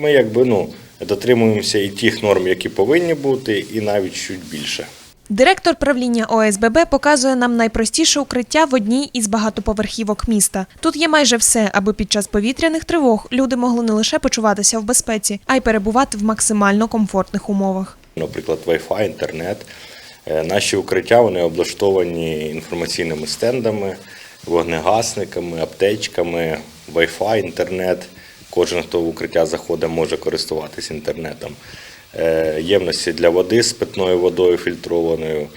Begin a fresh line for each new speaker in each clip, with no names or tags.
Ми якби ну дотримуємося і тих норм, які повинні бути, і навіть чуть більше.
Директор правління ОСББ показує нам найпростіше укриття в одній із багатоповерхівок міста. Тут є майже все, аби під час повітряних тривог люди могли не лише почуватися в безпеці, а й перебувати в максимально комфортних умовах.
Наприклад, Wi-Fi, інтернет. Е, Наші укриття вони облаштовані інформаційними стендами, вогнегасниками, аптечками, Wi-Fi, інтернет. Кожен, хто в укриття заходить, може користуватись інтернетом. Е, Ємності для води з питною водою фільтрованою.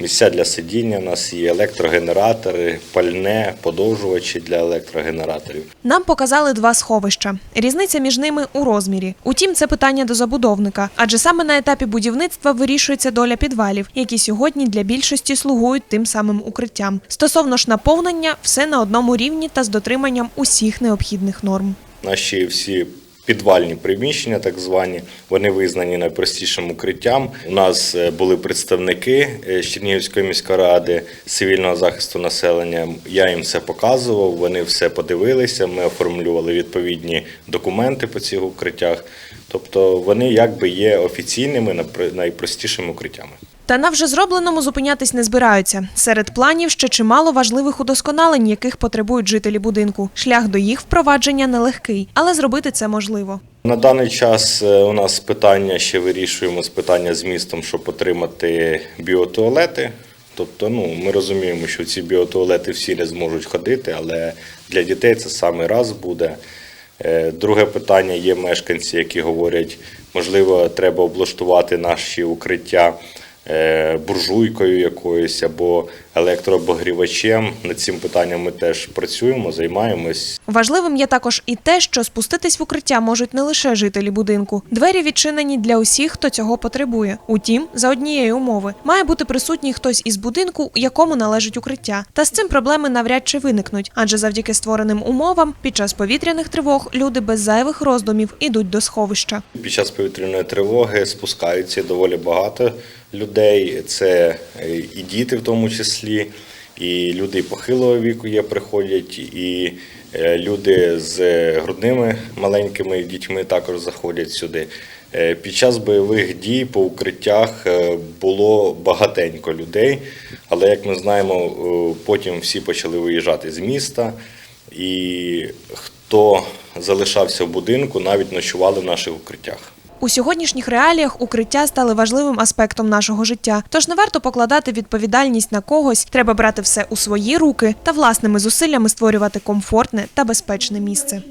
Місця для сидіння у нас є електрогенератори, пальне, подовжувачі для електрогенераторів.
Нам показали два сховища. Різниця між ними у розмірі. Утім, це питання до забудовника, адже саме на етапі будівництва вирішується доля підвалів, які сьогодні для більшості слугують тим самим укриттям. Стосовно ж наповнення, все на одному рівні та з дотриманням усіх необхідних норм.
Наші всі підвальні приміщення, так звані, вони визнані найпростішим укриттям. У нас е, були представники е, з Чернігівської міської ради цивільного захисту населення. Я їм все показував. Вони все подивилися. Ми оформлювали відповідні документи по цих укриттях. Тобто вони якби є офіційними найпростішими укриттями.
Та на вже зробленому зупинятись не збираються. Серед планів ще чимало важливих удосконалень, яких потребують жителі будинку. Шлях до їх впровадження нелегкий, але зробити це можливо.
На даний час е, у нас питання ще вирішуємо з питання з містом, щоб отримати біотуалети. Тобто, ну ми розуміємо, що ці біотуалети всі не зможуть ходити, але для дітей це саме раз буде. Е, Друге питання є мешканці, які говорять, можливо, треба облаштувати наші укриття буржуйкою якоюсь або електрообогрівачем. Над цим питанням ми теж працюємо, займаємось.
Важливим є також і те, що спуститись в укриття можуть не лише жителі будинку. Двері відчинені для усіх, хто цього потребує. Утім, за однієї умови має бути присутній хтось із будинку, якому належить укриття. Та з цим проблеми навряд чи виникнуть, адже завдяки створеним умовам під час повітряних тривог люди без зайвих роздумів ідуть до сховища.
Під час повітряної тривоги спускаються доволі багато людей. Це е, і діти, в тому числі, і люди похилого віку є, приходять, і е, люди з грудними маленькими дітьми також заходять сюди. Е, Під час бойових дій по укриттях е, було багатенько людей, але як ми знаємо, е, потім всі почали виїжджати з міста. І хто залишався в будинку, навіть ночували в наших укриттях.
У сьогоднішніх реаліях укриття стали важливим аспектом нашого життя. Тож не варто покладати відповідальність на когось. Треба брати все у свої руки та власними зусиллями створювати комфортне та безпечне місце.